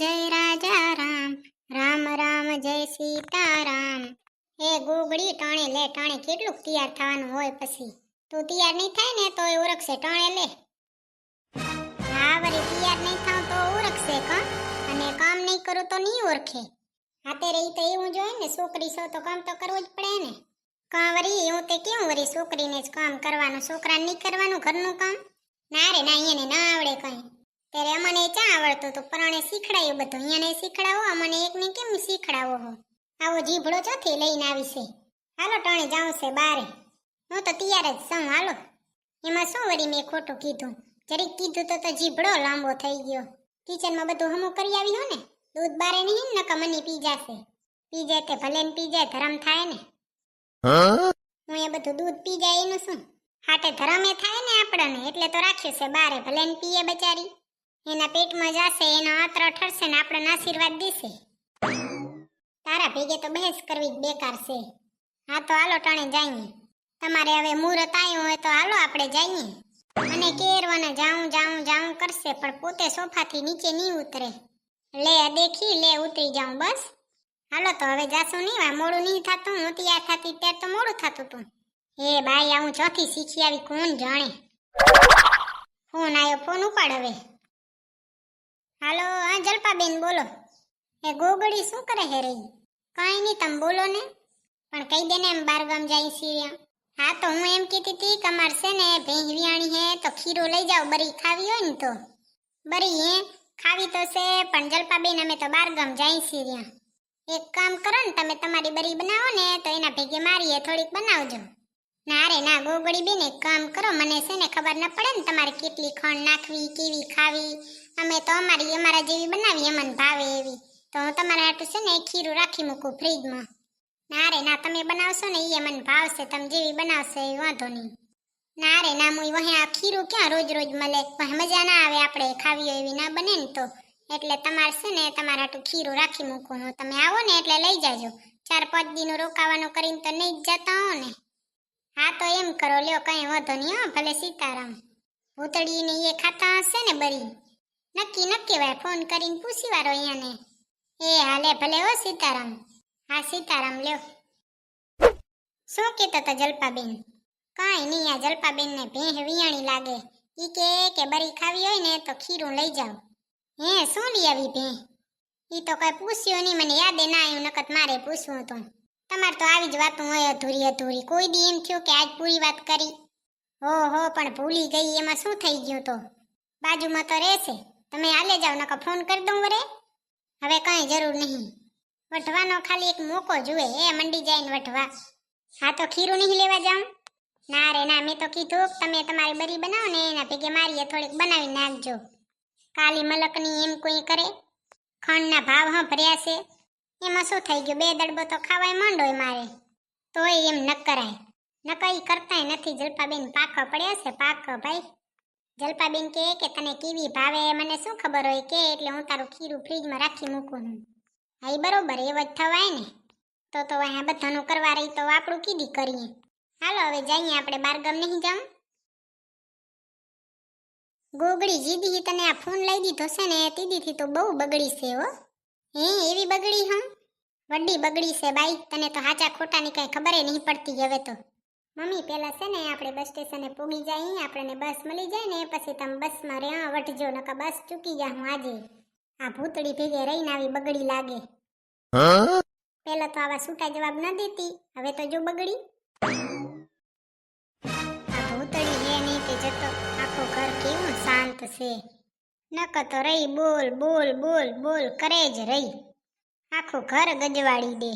જય રાજા રામ રામ રામ જય સીતારામ. એ ગોગડી ટણે લે, ટણે કેટલું તૈયાર થવાનું હોય પછી. તું તૈયાર નહીં થાય ને તો એ ઓળખશે ટણે લે. હા, વળી તૈયાર નહીં થાવ તો ઓળખશે કા, અને કામ નહીં કરું તો નહીં ઓળખે હાતે રહી તો એવું જોઈએ ને, છોકરી છો તો કામ તો કરવું જ પડે ને. કાં વરી એવું તે કેવું વરી છોકરીને જ કામ કરવાનું, છોકરાને નહીં કરવાનું ઘરનું કામ? ના રે, ના અહીંયાને ના આવડે કઈ. ત્યારે અમને ચા આવડતું તો પરાણે શીખડાયું બધું. અહીંયાને શીખડાવો અમને એકને કેમ શીખડાવો હો? આવો જીભડો ચોથી લઈને આવી છે હાલો ટાણે જાઉં છે બારે. હું તો તૈયાર જ છું હાલો. એમાં શું વળી મેં ખોટું કીધું? જરીક કીધું તો તો જીભડો લાંબો થઈ ગયો. કિચનમાં બધું હમું કરી આવી હો ને દૂધ બારે નહીં ને નકા મની પી જાશે. પી જાય તે ભલે પી જાય ધરમ થાય ને. હું? એ બધું દૂધ પી જાય એનું શું? હાટે ધરમે થાય ને આપણને એટલે તો રાખ્યું છે બારે ભલે પીએ બચારી. એના પેટમાં જાશે, એનો આતરો ઠરશે ને આપણને આશીર્વાદ દેશે. તારા ભેગે તો બહેસ કરવી જ બેકાર છે. હા તો હાલો ટાણે જઈએ. તમારે હવે મુહૂર્ત આવ્યું હોય તો હાલો આપણે જઈએ. અને કેરવાને જાઉં જાઉં જાઉં કરશે, પણ પોતે સોફાથી નીચે નહીં ઉતરે. લે દેખી, લે ઉતરી જાઉં બસ. હાલો તો હવે જાશું નહીં મોડું નહીં થતું, હું તૈયાર થતી ત્યારે તો મોડું થતું તું. એ બાઈ આવું ચોથી શીખી આવી, કોણ જાણે? ફોન આવ્યો ફોન ઉપાડ હવે. હાલો, હા, જલપાબેન, બોલો. એ ગોગડી શું કરે હે રહી? કાંઈ નહીં, તમે બોલો ને. પણ કહી દે ને એમ બારગામ જાય છીએ હા, તો હું એમ કહેતી હતી કે અમાર છે ને ભેંસવિયાણી હે, તો ખીરો લઈ જાઓ, બરી ખાવી હોય ને તો. બરી હે, ખાવી તો છે, પણ જલપાબેન, અમે તો બારગામ જાય છીએ એક કામ કરો ને, તમે તમારી બરી બનાવો ને, તો એના ભેગે મારીએ, થોડીક બનાવજો. ના રે ના ગોગડી બેન એક કામ કરો, મને છે ને ખબર ન પડે ને તમારે કેટલી ખંડ નાખવી, કેવી ખાવી. અમે તો અમારી, અમારા જેવી બનાવી, અમને ભાવે એવી. તો હું તમારા હાટું છે ને ખીરું રાખી મૂકું ફ્રીજમાં. ના રે ના તમે બનાવશો ને એ મને ભાવશે, તમે જેવી બનાવશો એ વાંધો નહીં. ના રે ના મુઈ વહે આ ખીરું ક્યાં રોજ રોજ મળે? વહે મજા ના આવે આપણે ખાવી એવી ના બને ને તો. એટલે તમારે છે ને તમારા હાટું ખીરું રાખી મૂકું. હું તમે આવો ને એટલે લઈ જાજો. ચાર પાંચ દિનો રોકાવાનું કરીને તો નહીં જ જતા હો ને. હા, તો એમ કરો, લ્યો, કઈ વાંધો નહીં, હો, ભલે સીતારામ. ભૂતળીને એ ખાતા હશે ને બરી? નક્કી નક્કી ભાઈ, ફોન કરીને પૂછી વારો અહીંયાને. એ હાલે, ભલે હો, સીતારામ. હા, સીતારામ, લ્યો. શું કહેતો હતા જલપાબેન? કાંઈ નહીં, આ જલપાબેનને ભેહ વિયાણી લાગે. ઈ કે કે બરી ખાવી હોય ને, તો ખીરું લઈ જાઓ. હે, શું લઈ આવી ભેહ ઈ તો કઈ પૂછ્યું નહીં, મને યાદે ના આવ્યું નકત મારે પૂછવું હતું. તમારે તો આવી જ વાતું હોય અધૂરી અધૂરી. કોઈ દી એમ થયું કે આજ પૂરી વાત કરી. હો હો પણ ભૂલી ગઈ, એમાં શું થઈ ગયું તો? બાજુમાં તો રહેશે. તમે હાલે જાઓ નકા ફોન કરી દઉં વરે. હવે કઈ જરૂર નહીં. વઢવાનો ખાલી એક મોકો જુએ, એ મંડી જાય ને વઢવા. હા તો ખીરું નહીં લેવા જાઉં? ના રે, ના, મેં તો કીધું, તમે તમારી બરી બનાવો ને એના ભેગે મારીએ, થોડીક બનાવી નાખજો. કાલી મલકની એમ કોઈ કરે? ખંડના ભાવ, હા, ભર્યા છે. એમાં શું થઈ ગયું? બે દડબો તો ખાવાય માંડોય મારે. તોય એમ ન કરાય. ન કઈ કરતાય નથી. જલપાબેન પાક પડ્યા છે, પાક, ભાઈ. જલપાબેન કહે કે તને કેવી ભાવે? મને શું ખબર હોય કે? એટલે હું તારું ખીરું ફ્રીજમાં રાખી મૂકું હું હા બરોબર. એવો જ થવાય ને. તો તો અહીંયા બધાનું કરવા રહી તો આપણું કીધી કરીએ હાલો, હવે જઈએ આપણે. બારગામ નહીં જાઉં? ગોગડી જીદી તને આ ફોન લઈ દીધો છે ને? દીદીથી તો બહુ બગડી છે હો. હે, એવી બગડી હં વડી બગડી છે બાઈ તને તો હાચા ખોટાની કઈ ખબર નહીં પડતી હવે તો. મમ્મી પેલા છે ને આપણે બસ સ્ટેશને પૂગી જાય આપણને બસ મળી જાય ને પછી તમે બસમાં રહ્યા વટજો નકા બસ ચૂકી જા હું આજે. આ ભૂતડી ભેગે રહીને આવી બગડી લાગે. પેલા તો આવા છૂટા જવાબ ન દેતી હવે તો જો બગડી. આ ભૂતડી હે નહીં તે જતો આખું ઘર કેવું શાંત છે. નક તો રહી બોલ બોલ બોલ બોલ કરે જ રહી. આખું ઘર ગજવાડી દે.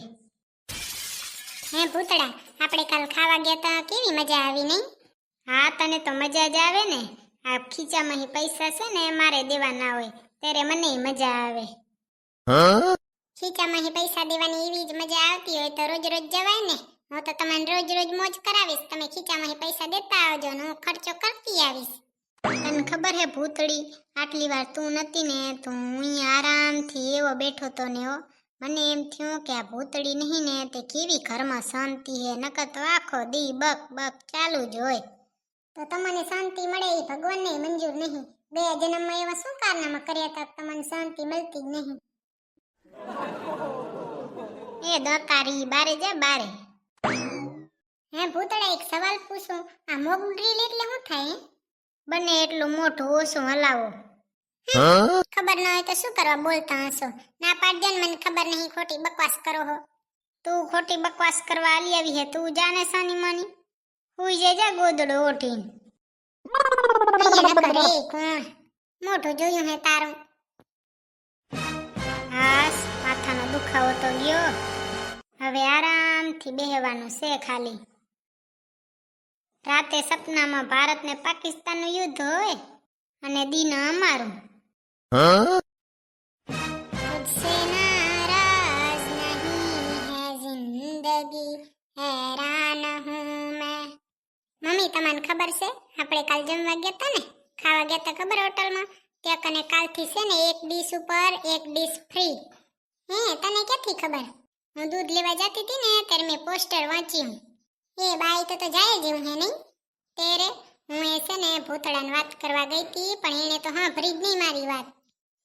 હે ભૂતડા આપણે કાલ ખાવા ગયા તા કેવી મજા આવી નહીં હા તને તો મજા જ આવે ને. આ ખીચામાં પૈસા છે ને મારે દેવાના હોય ત્યારે મને મજા આવે. ખીચામાં પૈસા દેવાની એવી જ મજા આવતી હોય તો રોજ રોજ જવાય ને. હું તો તમને રોજ રોજ મોજ કરાવીશ. તમે ખીચામાં પૈસા દેતા આવજો ને હું ખર્ચો કરતી આવીશ. તને ખબર હે ભૂતળી આટલી વાર તું નથી ને તો હું અહીં આરામથી એવો બેઠો તો ને હો. મને એમ થયું કે આ ભૂતળી નહીં ને તે કેવી ઘરમાં શાંતિ હે, નકર તો આખો દી બક બક ચાલુ જ હોય. તો તમને શાંતિ મળે એ ભગવાનને મંજૂર નહીં. બે જન્મમાં એવા શું કારનામાં કર્યા હતા તમને શાંતિ મળતી જ નહીં? એ દકારી બારે જા બારે. હે ભૂતળા, એક સવાલ પૂછું. આ મોગ ડ્રીલ એટલે શું થાય બને એટલું મોટું ઓછું હલાવો. ખબર ના હોય તો શું કરવા બોલતા હશો? ના પાડ મને ખબર નહીં, ખોટી બકવાસ કરો હો. તું ખોટી બકવાસ કરવા આલી આવી હે, તું જાને સાની માની? હુઈ જે જા ગોદડો ઓઠીન મોઢું જોયું હે તારું? હાસ, માથાનો દુખાવો તો ગયો. હવે આરામથી બેહવાનું છે ખાલી. રાતે સપનામાં ભારત ને પાકિસ્તાન પાકિસ્તાનનું યુદ્ધ હોય અને દિન અમારું. हाँ? મમ્મી તમને ખબર છે આપણે કાલ જમવા ગયા હતા ને ખાવા ગયા હતા ખબર હોટલમાં ત્યાં કને કાલથી છે ને એક ડીશ ઉપર એક ડીશ ફ્રી હે તને ક્યાંથી ખબર હું દૂધ લેવા જતી હતી ને ત્યારે મેં પોસ્ટર વાંચ્યું એ બાઈ તો તો જાય જ એવું હે નહીં ત્યારે હું એ છે ને ભૂતળાની વાત કરવા ગઈ હતી પણ એણે તો હા ભરી જ નહીં મારી વાત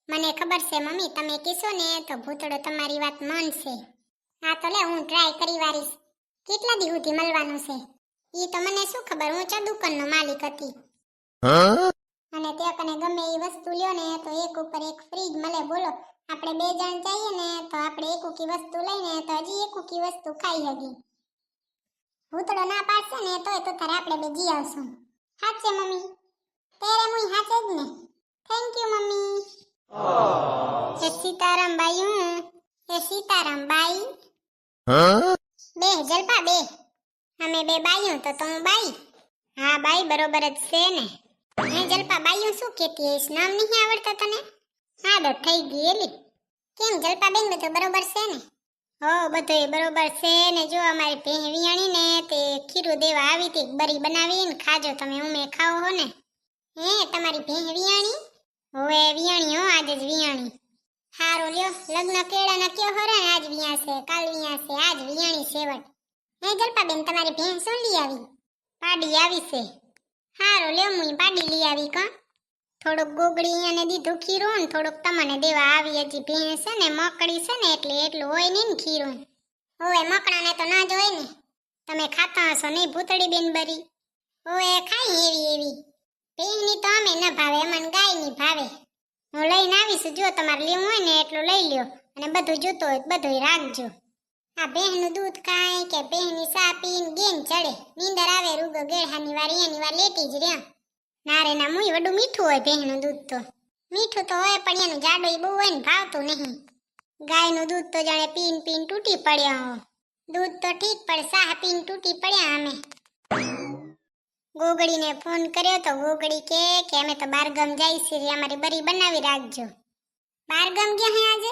મને ખબર છે મમ્મી તમે કહેશો ને તો ભૂતળો તમારી વાત માનશે. હા તો લે હું ટ્રાય કરી વારીશ. કેટલા દી સુધી મળવાનું છે? ઈ તો મને શું ખબર હું ચા દુકાનનો માલિક હતી. અને તે કને ગમે એ વસ્તુ લ્યો ને તો એક ઉપર એક ફ્રીજ મળે બોલો. આપણે બે જણ જઈએ ને તો આપણે એક ઉકી વસ્તુ લઈને તો હજી એક ઉકી વસ્તુ ખાઈ હગી. ભૂતળો ના પાડશે ને તોય તો તારે આપણે બે જી આવશું. હાચે મમ્મી. તેરે મુઈ હાચે જ ને. Thank you mummy. એ સીતારામ બાઈ હું એ સીતારામ બાઈ બે જલપા બે. અમે બે બાઈઓ તો તું બાઈ. હા બાઈ બરોબર જ છે ને. હે જલપા બાઈઓ શું કહેતી હઈશ? નામ નહીં આવડતા તને? આદત થઈ ગયેલી કેમ જલપા બેન બધું બરોબર છે ને? હો બધું બરોબર છે ને. જો અમારી ભેં ને તે ખીરું દેવા આવી હતી બરી બનાવીને ખાજો તમે ઉમે ખાઓ હો ને. હે તમારી ભેં વિયાણી હવે વિયાણી હો, આજે જ વિયાણી. હારો લ્યો, લગ્ન કેળાના કયો હરે ને આજ વિયા છે, કાલ વિયા છે, આજ વિયાણી સેવટ હે જલપાબેન, તમારી ભેણ શું લઈ આવી? પાડી આવી છે. હારો લ્યો મુઈ પાડી લઈ આવી કા. થોડુંક ગોગડી અને દીધું ખીરું ને થોડુંક તમને દેવા આવી હજી ભેણ છે ને, મકડી છે ને, એટલે એટલું હોય નહીં ને ખીરું. હોવે મકડાને તો ના જ હોય ને. તમે ખાતા હશો નહીં ભૂતળી બેન બરી ઓએ ખાઈ એવી એવી. ભેણની તો અમે ન ભાવે અમને ગાયની ભાવે. હું લઈને આવીશ, જો તમારે લેવું હોય ને એટલું લઈ લ્યો. અને બધું જોતું હોય બધું રાખજો. આ બહેનનું દૂધ ખાય કે બહેની સા પીને ગેન ચડે. નીંદર આવે, રૂગો ગેળહાની વાર, એની વાર લેટી જ રહ્યા. ના રે ના મુય વડું મીઠું હોય બહેનનું દૂધ તો. મીઠું તો હોય, પણ એનું જાડું બહુ હોય ને ભાવતું નહીં. ગાયનું દૂધ તો જાણે પીન પીન તૂટી પડ્યા દૂધ તો ઠીક, પણ સાહ પીન તૂટી પડ્યા અમે. ગોગડીને ફોન કર્યો તો ગોગડી કે કે અમે તો બારગામ જાય છે અમારી બરી બનાવી રાખજો. બારગામ ગયા હે આજે?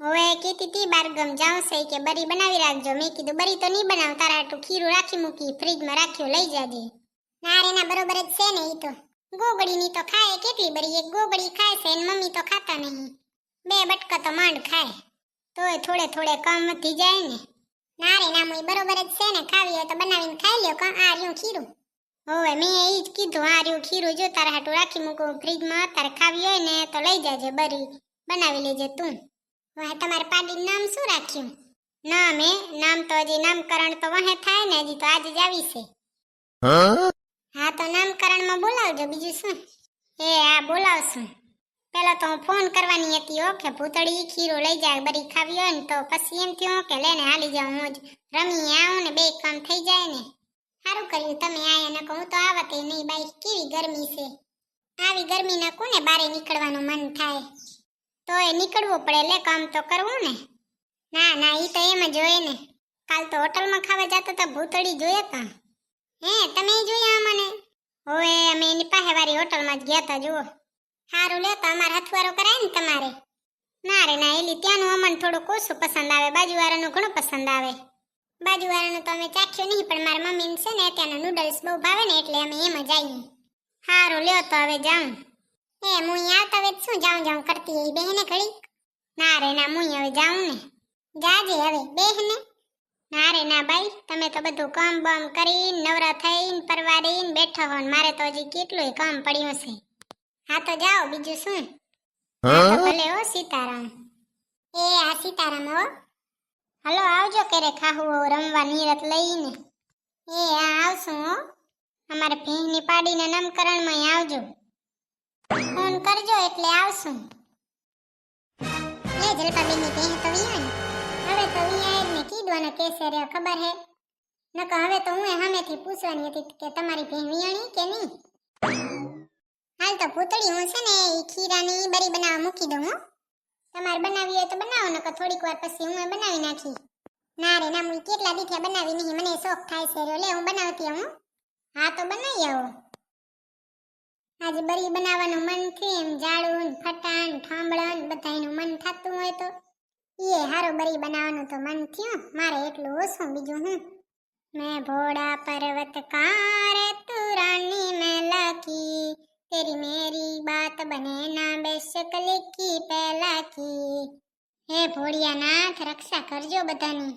હવે કીધી તી બારગામ જાઉં છે, કે બરી બનાવી રાખજો. મેં કીધું, બરી તો નહીં બનાવ, તારા હાટું ખીરું રાખી મૂકી, ફ્રીજમાં રાખ્યું, લઈ જાજે. ના રે બરોબર જ છે ને એ તો. ગોગડીની તો ખાય, કેટલી બરી? એક ગોગડી ખાય છે ને મમ્મી તો ખાતા નહીં. બે બટકા તો માંડ ખાય. તોય થોડે થોડે કમ વધી જાય ને. ના રે, ના બરોબર જ છે ને, ખાવી હોય તો બનાવીને ખાઈ લ્યો, કા, આ રહ્યું ખીરું. હોવે મેં એ જ કીધું આ રહ્યું ખીરું જો તારા હાટું રાખી મૂકું ફ્રીજમાં તારે ખાવી હોય ને તો લઈ જાજે બરી બનાવી લેજે તું. વાહ તમારે પાડી નામ શું રાખ્યું? નામ એ નામ તો હજી નામકરણ તો વહે થાય ને હજી તો આજે જ આવી છે. હા? તો નામકરણમાં બોલાવજો બીજું શું? એ આ બોલાવશું. પેલા તો હું ફોન કરવાની હતી હો કે ભૂતળી ખીરો લઈ જાય બરી ખાવી હોય ને તો પછી એમ થયું કે લેને હાલી જાઉં હું જ રમી આવું ને બે કામ થઈ જાય ને. સારું કર્યું તમે આયા નકો હું તો આવતે નહીં બાઈ. કેવી ગરમી છે? આવી ગરમીના કોને બારે નીકળવાનું મન થાય? તો એ નીકળવું પડે લે, કામ તો કરવું ને. ના ના, ઈ તો એમ જ હોય ને. કાલ તો હોટલમાં ખાવા જતા તો, ભૂતળી જોઈએ કા હે, તમે જોયા મને ઓએ અમે એની પાસે વાળી હોટલમાં જ ગયા તા, જુઓ. સારું લે, તો અમારે હથવારો કરાય ને તમારે. ના રે, ના, એલી, ત્યાંનું અમને થોડુંક ઓછું પસંદ આવે, બાજુવાળાનું ઘણું પસંદ આવે. બાજુવાળાનું તો અમે ચાખ્યું નહીં પણ મારા મમ્મીને છે ને ત્યાંના નૂડલ્સ બહુ ભાવે ને એટલે અમે એમ જ આવીએ. સારું લ્યો તો હવે જાઉં. એ હું આવતા વેત શું જાઉં જાઉં કરતી એ બેહને ઘડી ના રે ના હું હવે જાઉં ને. જાજે હવે બેહને. ના રે ના ભાઈ તમે તો બધું કામ બમ કરી નવરા થઈને પરવારીને બેઠા હો મારે તો હજી કેટલુંય કામ પડ્યું છે. હા તો જાઓ બીજું શું? ભલે હો સીતારામ. એ આ સીતારામ હો. હલો, આવજો ક્યારે હો રમવા નીરત લઈને. એ આવશું અમારે ભીંની પાડીને નામકરણમાં આવજો. ફોન કરજો એટલે આવશું. એ જલપાબેનની ભેં તો વિયાણી હવે તો વિયા ને કીધું કેસે રે ખબર હે. નકર હવે તો હું સામેથી પૂછવાની હતી કે તમારી ભેણ વિયાણી કે નહીં? હાલ તો પૂતળી હું છે ને એ ખીરાની બરી બનાવવા મૂકી દઉં હો. તમારે બનાવી હોય તો બનાવો ને થોડીક વાર પછી હું બનાવી નાખી. ના રે, ના હું કેટલા દીઠ્યા બનાવી નહીં. મને શોખ થાય છે. લે, હું બનાવતી હું. હા, તો બનાવી આવો. આજે બરી બનાવવાનું મન થયું એમ. જાડું ફટાણ ઠાંબળન બધાનું મન થતું હોય તો. એ હારો બરી બનાવવાનું તો મન થયું. મારે એટલું ઓછું, બીજું હું. મેં ભોળા પર્વત કાર તુરાની મેં લકી तेरी मेरी बात बने ना बेशक लिखी पहला की હે ભોળિયાનાથ રક્ષા કરજો બધાની